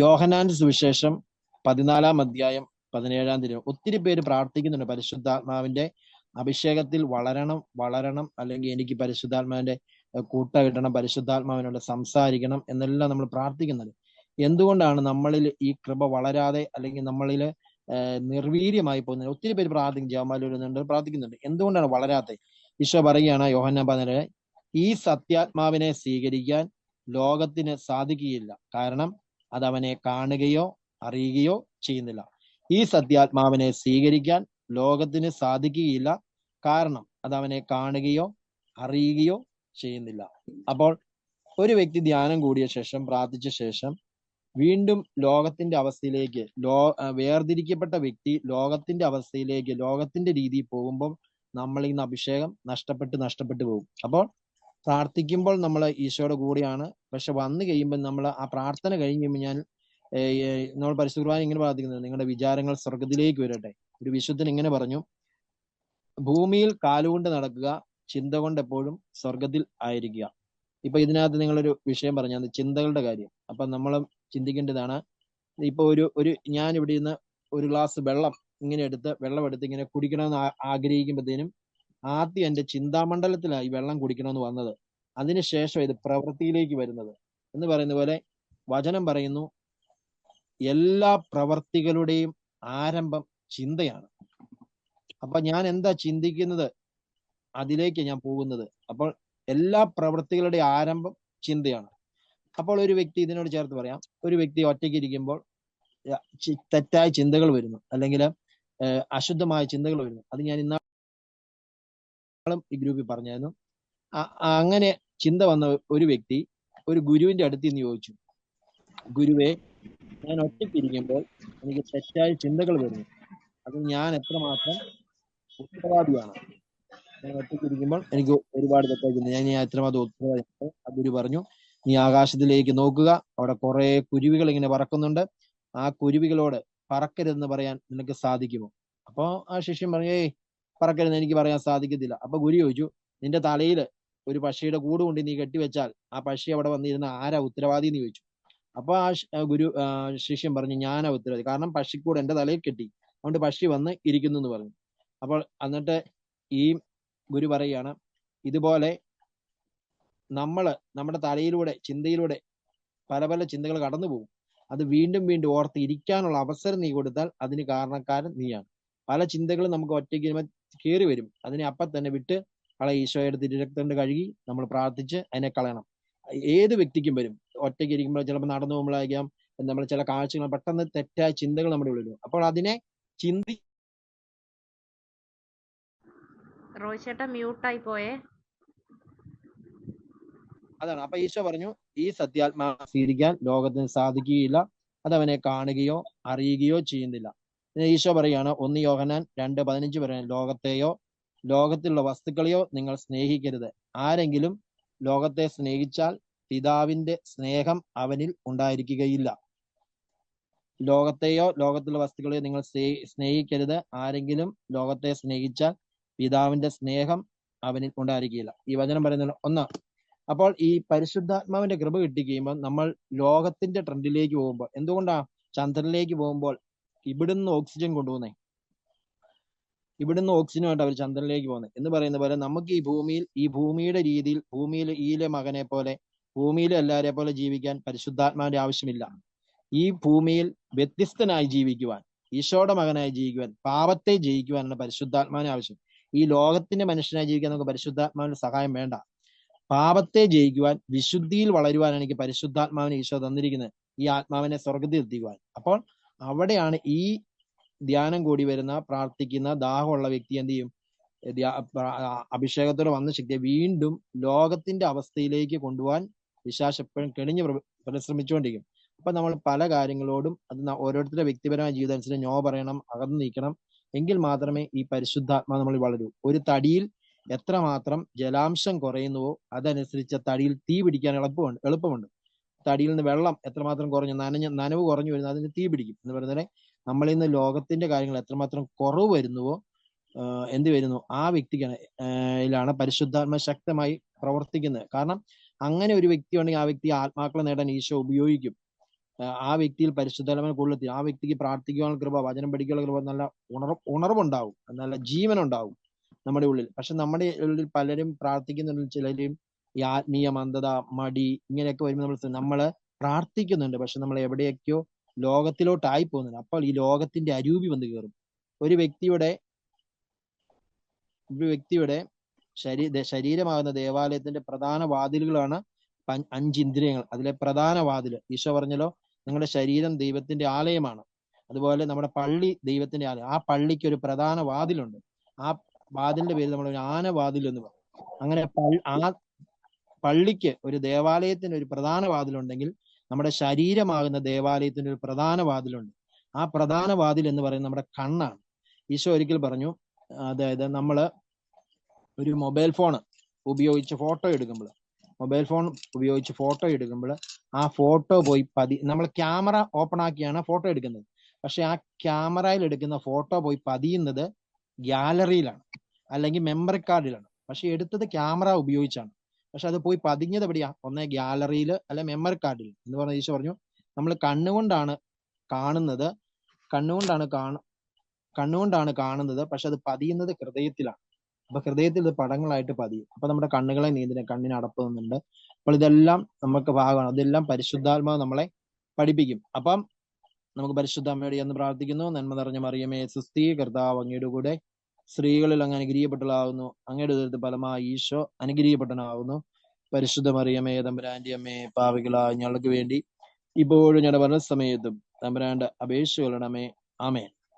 യോഹനാന്റെ സുവിശേഷം പതിനാലാം അധ്യായം പതിനേഴാം തീയതി. ഒത്തിരി പേര് പ്രാർത്ഥിക്കുന്നുണ്ട്. പരിശുദ്ധാത്മാവിന്റെ അഭിഷേകത്തിൽ വളരണം വളരണം അല്ലെങ്കിൽ എനിക്ക് പരിശുദ്ധാത്മാവിന്റെ കൂട്ട കിട്ടണം പരിശുദ്ധാത്മാവിനോട് സംസാരിക്കണം എന്നെല്ലാം നമ്മൾ പ്രാർത്ഥിക്കുന്നത്. എന്തുകൊണ്ടാണ് നമ്മളിൽ ഈ കൃപ വളരാതെ അല്ലെങ്കിൽ നമ്മളിൽ നിർവീര്യമായി പോകുന്നത് ഒത്തിരി പേര് പ്രാർത്ഥിക്കും ജവമാലൂരുന്നുണ്ട് പ്രാർത്ഥിക്കുന്നുണ്ട്. എന്തുകൊണ്ടാണ് വളരാത്തെ? ഈശോ പറയുകയാണ് യോഹന്ന പതിനേഴ് ഈ സത്യാത്മാവിനെ സ്വീകരിക്കാൻ ലോകത്തിന് സാധിക്കുകയില്ല. കാരണം അത് അവനെ കാണുകയോ അറിയുകയോ ചെയ്യുന്നില്ല. ഈ സത്യാത്മാവിനെ സ്വീകരിക്കാൻ ലോകത്തിന് സാധിക്കുകയില്ല. കാരണം അത് അവനെ കാണുകയോ അറിയുകയോ ചെയ്യുന്നില്ല. അപ്പോൾ ഒരു വ്യക്തി ധ്യാനം കൂടിയ ശേഷം പ്രാർത്ഥിച്ച ശേഷം വീണ്ടും ലോകത്തിന്റെ അവസ്ഥയിലേക്ക് ലോ വേർതിരിക്കപ്പെട്ട വ്യക്തി ലോകത്തിന്റെ അവസ്ഥയിലേക്ക് ലോകത്തിന്റെ രീതിയിൽ പോകുമ്പോൾ നമ്മളിൽ നിന്ന് അഭിഷേകം നഷ്ടപ്പെട്ട് നഷ്ടപ്പെട്ടു പോകും. അപ്പോൾ പ്രാർത്ഥിക്കുമ്പോൾ നമ്മൾ ഈശോയുടെ കൂടെയാണ്. പക്ഷെ വന്നു കഴിയുമ്പോൾ നമ്മൾ ആ പ്രാർത്ഥന കഴിഞ്ഞ് കഴിയുമ്പോൾ ഞാൻ നമ്മൾ പരിശുദ്ധ കുർബാന ഇങ്ങനെ പ്രാർത്ഥിക്കുന്നത് നിങ്ങളുടെ വിചാരങ്ങൾ സ്വർഗത്തിലേക്ക് വരട്ടെ. ഒരു വിശുദ്ധൻ ഇങ്ങനെ പറഞ്ഞു ഭൂമിയിൽ കാലുകൊണ്ട് നടക്കുക ചിന്ത കൊണ്ട് എപ്പോഴും സ്വർഗത്തിൽ ആയിരിക്കുക. ഇപ്പൊ ഇതിനകത്ത് നിങ്ങളൊരു വിഷയം പറഞ്ഞു ചിന്തകളുടെ കാര്യം. അപ്പൊ നമ്മൾ ചിന്തിക്കേണ്ടതാണ് ഇപ്പൊ ഒരു ഒരു ഞാൻ ഇവിടെ നിന്ന് ഒരു ഗ്ലാസ് വെള്ളം ഇങ്ങനെ എടുത്ത് വെള്ളം എടുത്ത് ഇങ്ങനെ കുടിക്കണമെന്ന് ആഗ്രഹിക്കുമ്പോഴത്തേനും ആദ്യം എന്റെ ചിന്താമണ്ഡലത്തിലായി വെള്ളം കുടിക്കണമെന്ന് വന്നത്. അതിനുശേഷം ഇത് പ്രവൃത്തിയിലേക്ക് വരുന്നത്. എന്ന് പറയുന്ന പോലെ വചനം പറയുന്നു എല്ലാ പ്രവർത്തികളുടെയും ആരംഭം ചിന്തയാണ്. അപ്പൊ ഞാൻ എന്താ ചിന്തിക്കുന്നത്? അതിലേക്ക് ഞാൻ പോകുന്നത്. അപ്പോൾ എല്ലാ പ്രവൃത്തികളുടെ ആരംഭം ചിന്തയാണ്. അപ്പോൾ ഒരു വ്യക്തി ഇതിനോട് ചേർത്ത് പറയാം. ഒരു വ്യക്തി ഒറ്റയ്ക്ക് ഇരിക്കുമ്പോൾ തെറ്റായ ചിന്തകൾ വരുന്നു. അല്ലെങ്കിൽ അശുദ്ധമായ ചിന്തകൾ വരുന്നു. അത് ഞാൻ ഇന്നാളും ഈ ഗ്രൂപ്പിൽ പറഞ്ഞായിരുന്നു. അങ്ങനെ ചിന്ത വന്ന ഒരു വ്യക്തി ഒരു ഗുരുവിന്റെ അടുത്ത് നിന്ന് ചോദിച്ചു. ഗുരുവെ ഞാൻ ഒറ്റയ്ക്കിരിക്കുമ്പോൾ എനിക്ക് തെറ്റായ ചിന്തകൾ വരുന്നു. അത് ഞാൻ എത്രമാത്രം ഉത്തരവാദിയാണ്. ഞാൻ ഒറ്റയ്ക്കിരിക്കുമ്പോൾ എനിക്ക് ഒരുപാട് തെറ്റായ ഞാൻ ഞാൻ എത്രമാത്രം ഉത്തരവാദിയാണ്? ആ ഗുരു പറഞ്ഞു നീ ആകാശത്തിലേക്ക് നോക്കുക. അവിടെ കുറെ കുരുവികൾ ഇങ്ങനെ പറക്കുന്നുണ്ട്. ആ കുരുവികളോട് പറക്കരുതെന്ന് പറയാൻ നിനക്ക് സാധിക്കുമോ? അപ്പോ ആ ശിഷ്യൻ പറഞ്ഞു ഏയ് പറക്കരുതെന്ന് എനിക്ക് പറയാൻ സാധിക്കത്തില്ല. അപ്പൊ ഗുരു ചോദിച്ചു നിന്റെ തലയിൽ ഒരു പക്ഷിയുടെ കൂട് കൊണ്ട് നീ കെട്ടിവെച്ചാൽ ആ പക്ഷി അവിടെ വന്നിരുന്ന ആരാ ഉത്തരവാദി? എന്ന് ചോദിച്ചു. അപ്പൊ ആ ഗുരു ശിഷ്യൻ പറഞ്ഞു ഞാനാ ഉത്തരവാദി. കാരണം പക്ഷിക്കൂട് എന്റെ തലയിൽ കെട്ടി. അതുകൊണ്ട് പക്ഷി വന്ന് ഇരിക്കുന്നു എന്ന് പറഞ്ഞു. അപ്പോൾ എന്നിട്ട് ഈ ഗുരു പറയുകയാണ് ഇതുപോലെ നമ്മൾ നമ്മുടെ തലയിലൂടെ ചിന്തയിലൂടെ പല പല ചിന്തകൾ കടന്നു പോകും. അത് വീണ്ടും വീണ്ടും ഓർത്ത് ഇരിക്കാനുള്ള അവസരം നീ കൊടുത്താൽ അതിന് കാരണക്കാരൻ നീയാണ്. പല ചിന്തകളും നമുക്ക് ഒറ്റയ്ക്ക് കയറി വരും അതിനെ അപ്പം തന്നെ വിട്ട് അളെ ഈശോയുടെ തിരുരക്തണ്ട് കഴുകി നമ്മൾ പ്രാർത്ഥിച്ച് അതിനെ കളയണം. ഏത് വ്യക്തിക്കും വരും. ഒറ്റയ്ക്ക് ഇരിക്കുമ്പോൾ ചിലപ്പോൾ നടന്നു പോകുമ്പോഴായിരിക്കാം നമ്മൾ ചില കാഴ്ചകൾ പെട്ടെന്ന് തെറ്റായ ചിന്തകൾ നമ്മുടെ ഉള്ളിൽ വരും. അപ്പോൾ അതിനെ ചിന്തി റോയ് ചേട്ടാ മ്യൂട്ടായി പോയേ. അതാണ്. അപ്പൊ ഈശോ പറഞ്ഞു ഈ സത്യാത്മാ സ്വീകരിക്കാൻ ലോകത്തിന് സാധിക്കുകയില്ല. അത് അവനെ കാണുകയോ അറിയുകയോ ചെയ്യുന്നില്ല. ഈശോ പറയാണ് ഒന്ന് യോഹനാൻ രണ്ട് പതിനഞ്ച് പറയാണ് ലോകത്തെയോ ലോകത്തിലുള്ള വസ്തുക്കളെയോ നിങ്ങൾ സ്നേഹിക്കരുത്. ആരെങ്കിലും ലോകത്തെ സ്നേഹിച്ചാൽ പിതാവിന്റെ സ്നേഹം അവനിൽ ഉണ്ടായിരിക്കുകയില്ല. ലോകത്തെയോ ലോകത്തിലുള്ള വസ്തുക്കളെയോ നിങ്ങൾ സ്നേഹിക്കരുത്. ആരെങ്കിലും ലോകത്തെ സ്നേഹിച്ചാൽ പിതാവിന്റെ സ്നേഹം അവനിൽ ഉണ്ടായിരിക്കുകയില്ല. ഈ വചനം പറയുന്നത് ഒന്ന്. അപ്പോൾ ഈ പരിശുദ്ധാത്മാവിന്റെ കൃപ കിട്ടിക്കഴിയുമ്പോൾ നമ്മൾ ലോകത്തിന്റെ ട്രെൻഡിലേക്ക് പോകുമ്പോൾ എന്തുകൊണ്ടാ? ചന്ദ്രനിലേക്ക് പോകുമ്പോൾ ഇവിടുന്ന് ഓക്സിജൻ കൊണ്ടുപോകുന്നേ. ഇവിടുന്ന് ഓക്സിജനുമായിട്ട് അവർ ചന്ദ്രനിലേക്ക് പോകുന്നത് എന്ന് പറയുന്ന പോലെ നമുക്ക് ഈ ഭൂമിയിൽ ഈ ഭൂമിയുടെ രീതിയിൽ ഭൂമിയിൽ ഈയിലെ മകനെ പോലെ ഭൂമിയിലെ എല്ലാവരെ പോലെ ജീവിക്കാൻ പരിശുദ്ധാത്മാവിന്റെ ആവശ്യമില്ല. ഈ ഭൂമിയിൽ വ്യത്യസ്തനായി ജീവിക്കുവാൻ ഈശോയുടെ മകനായി ജീവിക്കുവാൻ പാപത്തെ ജയിക്കുവാനാണ് പരിശുദ്ധാത്മാവിന് ആവശ്യം. ഈ ലോകത്തിന്റെ മനുഷ്യനായി ജീവിക്കാൻ നമുക്ക് പരിശുദ്ധാത്മാവിന്റെ സഹായം വേണ്ട. പാപത്തെ ജയിക്കുവാൻ വിശുദ്ധിയിൽ വളരുവാനാണ് എനിക്ക് പരിശുദ്ധാത്മാവിനെ ഈശോ തന്നിരിക്കുന്നത്. ഈ ആത്മാവിനെ സ്വർഗത്തിൽ എത്തിക്കുവാൻ. അപ്പോൾ അവിടെയാണ് ഈ ധ്യാനം കൂടി വരുന്ന പ്രാർത്ഥിക്കുന്ന ദാഹമുള്ള വ്യക്തി എന്ത് ചെയ്യും? അഭിഷേകത്തോടെ വന്ന ശക്തിയെ വീണ്ടും ലോകത്തിന്റെ അവസ്ഥയിലേക്ക് കൊണ്ടുപോകാൻ വിശ്വാസം എപ്പോഴും കെണിഞ്ഞ് പ്ര- പരിശ്രമിച്ചുകൊണ്ടിരിക്കും. അപ്പൊ നമ്മൾ പല കാര്യങ്ങളോടും അത് ഓരോരുത്തരുടെ വ്യക്തിപരമായ ജീവിതം ഞോ പറയണം അകന്നു നീക്കണം എങ്കിൽ മാത്രമേ ഈ പരിശുദ്ധാത്മാ നമ്മൾ വളരൂ. ഒരു തടിയിൽ എത്രമാത്രം ജലാംശം കുറയുന്നുവോ അതനുസരിച്ച് തടിയിൽ തീ പിടിക്കാൻ എളുപ്പമുണ്ട് എളുപ്പമുണ്ട്. തടിയിൽ നിന്ന് വെള്ളം എത്രമാത്രം കുറഞ്ഞു നനഞ്ഞ നനവ് കുറഞ്ഞു വരുന്നു അതിന് തീ പിടിക്കും എന്ന് പറയുന്നത് നമ്മളിൽ നിന്ന് ലോകത്തിന്റെ കാര്യങ്ങൾ എത്രമാത്രം കുറവ് വരുന്നുവോ എന്ത് വരുന്നു ആ വ്യക്തിക്കാണ് ാണ് പരിശുദ്ധാത്മ ശക്തമായി പ്രവർത്തിക്കുന്നത്. കാരണം അങ്ങനെ ഒരു വ്യക്തി ഉണ്ടെങ്കിൽ ആ വ്യക്തി ആത്മാക്കളെ നേടാൻ ഈശോ ഉപയോഗിക്കും. ആ, വ്യക്തിയിൽ പരിശുദ്ധാത്മ കൂടുതൽ ആ വ്യക്തിക്ക് പ്രാർത്ഥിക്കാനുള്ള കൃപ വചനം പഠിക്കാനുള്ള കൃപ നല്ല ഉണർവ് ഉണർവുണ്ടാവും നല്ല ജീവനുണ്ടാവും നമ്മുടെ ഉള്ളിൽ. പക്ഷെ നമ്മുടെ ഉള്ളിൽ പലരും പ്രാർത്ഥിക്കുന്നുണ്ടെങ്കിൽ ചിലരും ഈ ആത്മീയ മന്ദത മടി ഇങ്ങനെയൊക്കെ വരുമ്പോൾ നമ്മൾ നമ്മൾ പ്രാർത്ഥിക്കുന്നുണ്ട്. പക്ഷെ നമ്മൾ എവിടെയൊക്കെയോ ലോകത്തിലോട്ടായി പോകുന്നുണ്ട്. അപ്പോൾ ഈ ലോകത്തിന്റെ അരൂപി വന്ന് കയറും ഒരു വ്യക്തിയുടെ ഒരു വ്യക്തിയുടെ ശരീ ശരീരമാകുന്ന ദേവാലയത്തിന്റെ പ്രധാന വാതിലുകളാണ് അഞ്ച് ഇന്ദ്രിയങ്ങൾ. അതിലെ പ്രധാന വാതിൽ ഈശോ പറഞ്ഞല്ലോ നിങ്ങളുടെ ശരീരം ദൈവത്തിന്റെ ആലയമാണ്. അതുപോലെ നമ്മുടെ പള്ളി ദൈവത്തിന്റെ ആലയം. ആ പള്ളിക്ക് ഒരു പ്രധാന വാതിലുണ്ട്. ആ വാതിലിന്റെ പേര് നമ്മൾ ആന വാതിൽ എന്ന് പറയും. അങ്ങനെ ആ പള്ളിക്ക് ഒരു ദേവാലയത്തിന് ഒരു പ്രധാന വാതിലുണ്ടെങ്കിൽ നമ്മുടെ ശരീരമാകുന്ന ദേവാലയത്തിന് ഒരു പ്രധാന വാതിലുണ്ട്. ആ പ്രധാന വാതിൽ എന്ന് പറയുന്നത് നമ്മുടെ കണ്ണാണ്. ഈശോ ഒരിക്കൽ പറഞ്ഞു അതായത് നമ്മൾ ഒരു മൊബൈൽ ഫോൺ ഉപയോഗിച്ച് ഫോട്ടോ എടുക്കുമ്പോൾ മൊബൈൽ ഫോൺ ഉപയോഗിച്ച് ഫോട്ടോ എടുക്കുമ്പോൾ ആ ഫോട്ടോ പോയി പതി നമ്മൾ ക്യാമറ ഓപ്പൺ ആക്കിയാണ് ഫോട്ടോ എടുക്കുന്നത്. പക്ഷെ ആ ക്യാമറയിൽ എടുക്കുന്ന ഫോട്ടോ പോയി പതിയുന്നത് ഗ്യാലറിയിലാണ് അല്ലെങ്കിൽ മെമ്മറി കാർഡിലാണ്. പക്ഷെ എടുത്തത് ക്യാമറ ഉപയോഗിച്ചാണ്. പക്ഷെ അത് പോയി പതിഞ്ഞത് എവിടെയാ ഒന്ന് ഗ്യാലറിയിൽ അല്ലെ മെമ്മറി കാർഡിൽ എന്ന് പറഞ്ഞ ഈശോ പറഞ്ഞു നമ്മൾ കണ്ണുകൊണ്ടാണ് കാണുന്നത് കണ്ണുകൊണ്ടാണ് കാണ കണ്ണുകൊണ്ടാണ് കാണുന്നത് പക്ഷെ അത് പതിയുന്നത് ഹൃദയത്തിലാണ്. അപ്പൊ ഹൃദയത്തിൽ ഇത് പടങ്ങളായിട്ട് പതിയും. അപ്പൊ നമ്മുടെ കണ്ണുകളെ നീന്തിനെ കണ്ണിന് അടപ്പുന്നുണ്ട് അപ്പോൾ ഇതെല്ലാം നമുക്ക് ഭാഗമാണ്. അതെല്ലാം പരിശുദ്ധാത്മാവ് നമ്മളെ പഠിപ്പിക്കും. അപ്പം നമുക്ക് പരിശുദ്ധ അമ്മയോട് എന്ന് പ്രാർത്ഥിക്കുന്നു. നന്മ നിറഞ്ഞ മറിയമേ സുസ്ഥി കർത്താവ് അങ്ങയുടെ കൂടെ സ്ത്രീകളിൽ അങ്ങ് അനുഗ്രഹിക്കപ്പെട്ടതാകുന്നു അങ്ങയുടെ ഉദരത്തിൽ ഫലമായി ഈശോ അനുഗ്രഹിക്കപ്പെട്ടനാകുന്നു പരിശുദ്ധ മറിയമേ തമ്പുരാന്റെ അമ്മേ പാവികളായ ഞങ്ങൾക്ക് വേണ്ടി ഇപ്പോഴും ഞങ്ങളുടെ മരണ സമയത്തും തമ്പുരാന്റെ അപേക്ഷ കൊള്ളണമേ ആമേൻ.